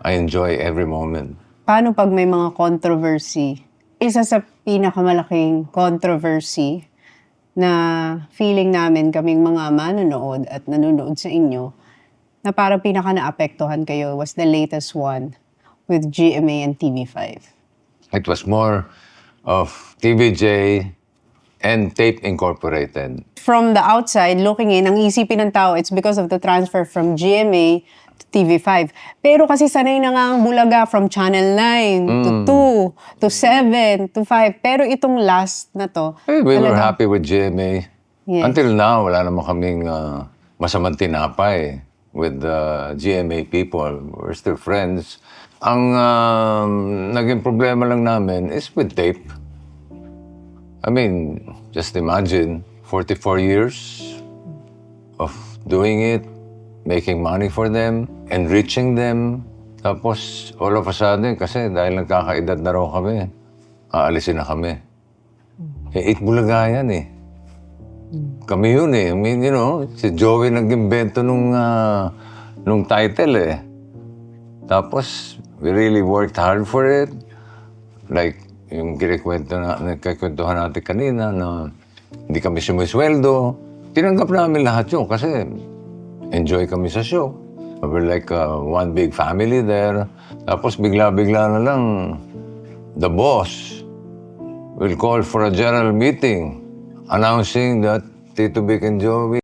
I enjoy every moment. Paano pag may mga controversy? Isa sa pinakamalaking controversy na feeling namin kaming mga manonood at nanonood sa inyo na parang pinaka naapektuhan kayo was the latest one with GMA and TV5. It was more of TVJ and Tape Incorporated. From the outside, looking in, ang isipin ng tao, it's because of the transfer from GMA TV5. Pero kasi sanay na nga ang Bulaga from Channel 9 to 2 to 7 to 5. Pero itong last na to, Eh, we were talagang- happy with GMA. Yes. Until now, wala naman kaming uh, masamang tinapay with the GMA people. We're still friends. Ang um, naging problema lang namin is with tape. I mean, just imagine, 44 years of doing it, making money for them, enriching them. Tapos, all of a sudden, kasi dahil nagkakaedad na raw kami, aalisin na kami. Eh, it bulaga yan eh. Kami yun eh. I mean, you know, si Joey nag-invento nung, ah, nung title eh. Tapos, we really worked hard for it. Like, yung kinikwento na, nagkikwentuhan natin kanina na hindi kami sumisweldo. Tinanggap namin lahat yun kasi enjoy kami sa show. We're like uh, one big family there. Tapos bigla-bigla na lang, the boss will call for a general meeting announcing that Tito Vic and Joey